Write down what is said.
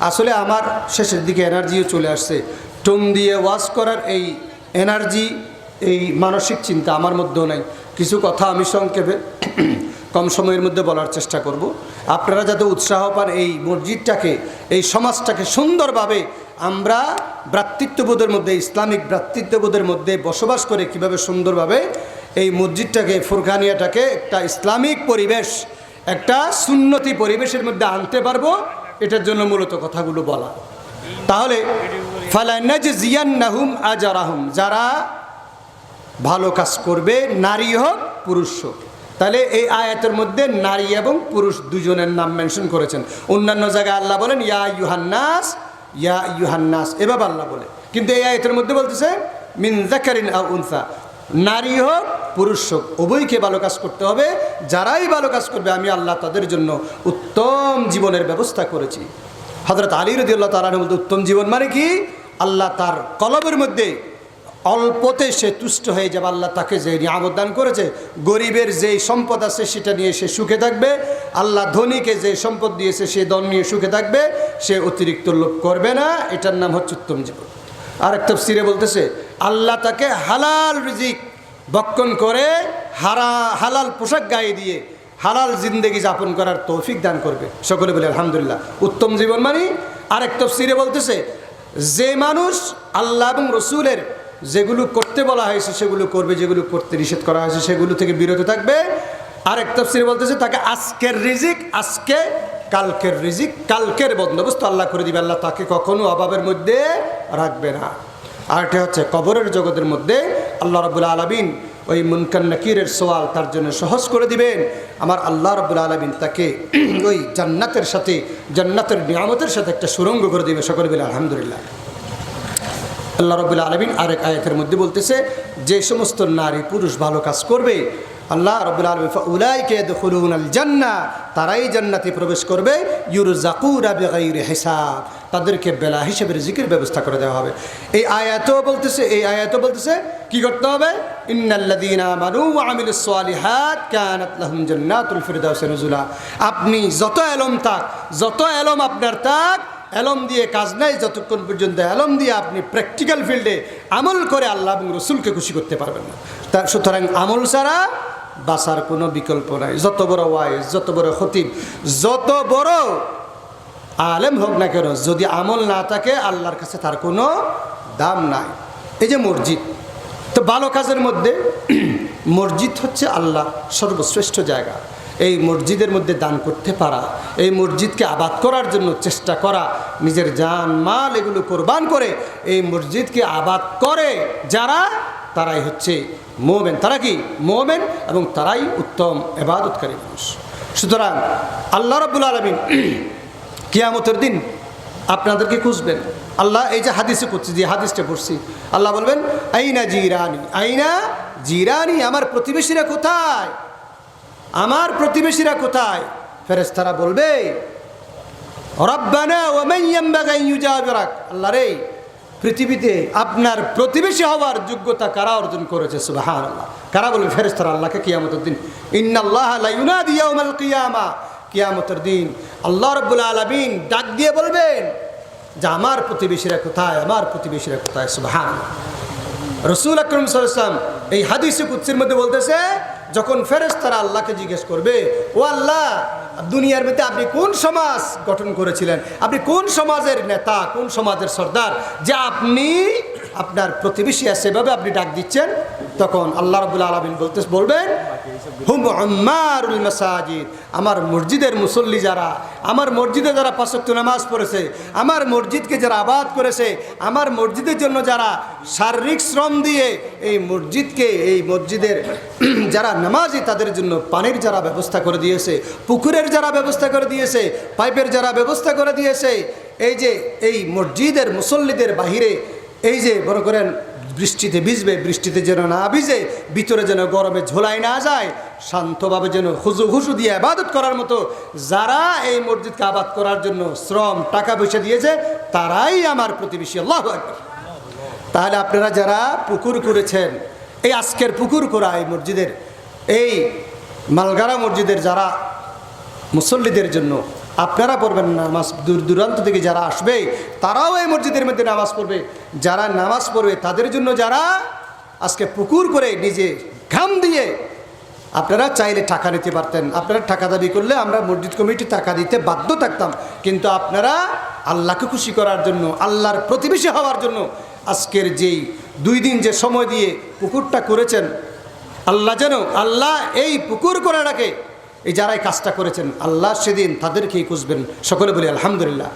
আসলে আমার শেষের দিকে এনার্জিও চলে আসছে। টোন দিয়ে ওয়াশ করার এই এনার্জি, এই মানসিক চিন্তা আমার মধ্যেও নাই। কিছু কথা আমি সংক্ষেপে কম সময়ের মধ্যে বলার চেষ্টা করব। আপনারা যাতে উৎসাহ পান এই মসজিদটাকে, এই সমাজটাকে সুন্দরভাবে আমরা ভ্রাতৃত্ববোধের মধ্যে, ইসলামিক ভ্রাতৃত্ববোধের মধ্যে বসবাস করে কীভাবে সুন্দরভাবে এই মসজিদটাকে ফুরখানিয়াটাকে একটা ইসলামিক পরিবেশ, একটা সুন্নতি পরিবেশের মধ্যে আনতে পারব এটার জন্য মূলত কথাগুলো বলা। তাহলে ফালান্নাজ জিয়ান নাহুম আজারাহুম, যারা ভালো কাজ করবে, নারী হোক, পুরুষ হোক। তাহলে এই আয়াতের মধ্যে নারী এবং পুরুষ দুজনের নাম মেনশন করেছেন। অন্যান্য জায়গায় আল্লাহ বলেন, ইয়া ইউহান্নাস ইয়া ইউহান্নাস এভাবে আল্লাহ বলে। কিন্তু এই আয়াতের মধ্যে বলতেছে, মিন জাকারিন আও উনসা। নারী হোক, পুরুষ হোক, উভয়কে ভালো কাজ করতে হবে। যারাই ভালো কাজ করবে, আমি আল্লাহ তাদের জন্য উত্তম জীবনের ব্যবস্থা করেছি। হজরত আলী রদি আল্লাহ তালার মধ্যে উত্তম জীবন মানে কি? আল্লাহ তার কলবের মধ্যে অল্পতে সে তুষ্ট হয়ে যাবে, আল্লাহ তাকে যে নিয়ামত দান করেছে, গরিবের যেই সম্পদ আছে সেটা নিয়ে সে সুখে থাকবে, আল্লাহ ধনীকে যে সম্পদ দিয়েছে সে দন নিয়ে সুখে থাকবে, সে অতিরিক্ত লোভ করবে না, এটার নাম হচ্ছে উত্তম জীবন। আর একটা সিরে বলতেছে, আল্লাহ তাকে হালাল রিজিক বক্ষণ করে হারা, হালাল পোশাক গায়ে দিয়ে হালাল জিন্দেগি যাপন করার তৌফিক দান করবে। সকলে বলে, আলহামদুলিল্লাহ। উত্তম জীবন মানে। আরেক তফসিরে বলতেছে, যে মানুষ আল্লাহ এবং রসুলের যেগুলো করতে বলা হয়েছে, সেগুলো করবে, যেগুলো করতে নিষেধ করা হয়েছে, সেগুলো থেকে বিরত থাকবে। আরেক তফসিরে বলতেছে, তাকে আজকের রিজিক, আজকে কালকের রিজিক, কালকের বন্দোবস্ত আল্লাহ করে দিবে। আল্লাহ তাকে কখনো অভাবের মধ্যে রাখবে না। আরেকটা হচ্ছে, কবরের জগতের মধ্যে আল্লাহ রবুল্লা আলমিন ওই মুনকান নাকিরের সোয়াল তার জন্য সহজ করে দিবেন। আমার আল্লাহ রবুল্লা আলমিন তাকে ওই জান্নাতের সাথে, জান্নাতের নিয়ামতের সাথে একটা সুরঙ্গ করে দিবে। সকলে বলে, আলহামদুলিল্লাহ। আল্লাহ রবুল্লা আলমিন আরেক আয়াতের মধ্যে বলতেছে, যে সমস্ত নারী পুরুষ ভালো কাজ করবে, আল্লাহ রবুল্লা আলমিন উলাইকে দখলুন আল জান্না, তারাই জান্নাতে প্রবেশ করবে ইউর জাকুর হিসাব। তাদেরকে বেলা হিসেবে রিজিকের ব্যবস্থা করে দেওয়া হবে। এই আয়াতও বলতেছে, এই আয়াতও বলতেছে কি করতে হবে? আপনি যত এলম থাক, যত এলম আপনার থাক, এলম দিয়ে কাজ নাই, যতক্ষণ পর্যন্ত এলম দিয়ে আপনি প্র্যাকটিক্যাল ফিল্ডে আমল করে আল্লাহ এবং রসুলকে খুশি করতে পারবেন না। তার সুতরাং আমল ছাড়া বাসার কোনো বিকল্প নাই। যত বড় ওয়াইজ, যত বড় খতিব, যত বড় আলেম হোক না কেন, যদি আমল না থাকে, আল্লাহর কাছে তার কোনো দাম নাই। এই যে মসজিদ তো ভালো কাজের মধ্যে মসজিদ হচ্ছে আল্লাহ সর্বশ্রেষ্ঠ জায়গা। এই মসজিদের মধ্যে দান করতে পারা, এই মসজিদকে আবাদ করার জন্য চেষ্টা করা, নিজের জান, মাল এগুলো কোরবান করে এই মসজিদকে আবাদ করে যারা, তারাই হচ্ছে মোমেন। তারা কি? মোমেন এবং তারাই উত্তম এবাদতকারী মানুষ। সুতরাং আল্লাহ রব্বুল আলমিন কিয়ামতের দিন আপনাদেরকে খুঁজবেন। আল্লাহ এই যে হাদিসে করছি যে হাদিসটা পড়ছি, আল্লাহ বলবেন, আইনা জিরানি আইনা জিরানি, আমার প্রতিবেশীরা কোথায়? আমার প্রতিবেশীরা কোথায়? ফেরেস্তারা বলবে আল্লাহ রে, পৃথিবীতে আপনার প্রতিবেশী হওয়ার যোগ্যতা কারা অর্জন করেছে? সুবাহান আল্লাহ কারা বলবে? ফেরেস্তারা আল্লাহকে কিয়ামতের দিন, ইন্নাল্লাহ কিয়ামতের দিন আল্লাহ রব্বুল আলমিন ডাক দিয়ে বলবেন যে আমার প্রতিবেশীরা কোথায়, আমার প্রতিবেশীরা কোথায়? সুবাহান। রসুল আকরম সাল্লাম এই হাদিসে কুৎসির মধ্যে বলতেছে, যখন ফেরেস তারা আল্লাহকে জিজ্ঞেস করবে, ও আল্লাহ, দুনিয়ার মধ্যে আপনি কোন সমাজ গঠন করেছিলেন? আপনি কোন সমাজের নেতা, কোন সমাজের সর্দার? যে আপনি, আপনার প্রতিবেশী সেভাবে আপনি ডাক দিচ্ছেন? তখন আল্লাহ রবুল্লা আলমিন বলতে বলবেন, হুম আম্মারুল মাসাজিদ, আমার মসজিদের মুসল্লি যারা, আমার মসজিদে যারা পাঁচক্ত নামাজ পড়েছে, আমার মসজিদকে যারা আবাদ করেছে, আমার মসজিদের জন্য যারা শারীরিক শ্রম দিয়ে এই মসজিদকে, এই মসজিদের যারা নামাজি, তাদের জন্য পানির যারা ব্যবস্থা করে দিয়েছে, পুকুরের যারা ব্যবস্থা করে দিয়েছে, পাইপের যারা ব্যবস্থা করে দিয়েছে, এই যে, এই মসজিদের মুসল্লিদের বাহিরে, এই যে বড় করেন বৃষ্টিতে ভিজবে, বৃষ্টিতে যেন না ভিজে, ভিতরে যেন গরমে ঝোলাই না যায়, শান্তভাবে যেন হুজু হুসু দিয়ে আবাদত করার মতো যারা এই মসজিদকে আবাদ করার জন্য শ্রম, টাকা পয়সা দিয়েছে, তারাই আমার প্রতিবেশী, আল্লাহ। তাহলে আপনারা যারা পুকুর করেছেন, এই আজকের পুকুর করা এই মসজিদের, এই মালগারা মসজিদের যারা মুসল্লিদের জন্য আপনারা পড়বেন নামাজ দূর দূরান্ত থেকে যারা আসবে, তারাও এই মসজিদের মধ্যে নামাজ পড়বে। যারা নামাজ পড়বে, তাদের জন্য যারা আজকে পুকুর করে নিজে ঘাম দিয়ে আপনারা চাইলে টাকা নিতে পারতেন। আপনারা টাকা দাবি করলে আমরা মসজিদ কমিটি টাকা দিতে বাধ্য থাকতাম। কিন্তু আপনারা আল্লাহকে খুশি করার জন্য, আল্লাহর প্রতিবেশী হওয়ার জন্য আজকের যেই দুই দিন যে সময় দিয়ে পুকুরটা করেছেন, আল্লাহ যেন, আল্লাহ এই পুকুর করাটাকে এই যারাই কাজটা করেছেন আল্লাহ সেদিন তাদেরকেই খুঁজবেন। সকলে বলি আলহামদুলিল্লাহ।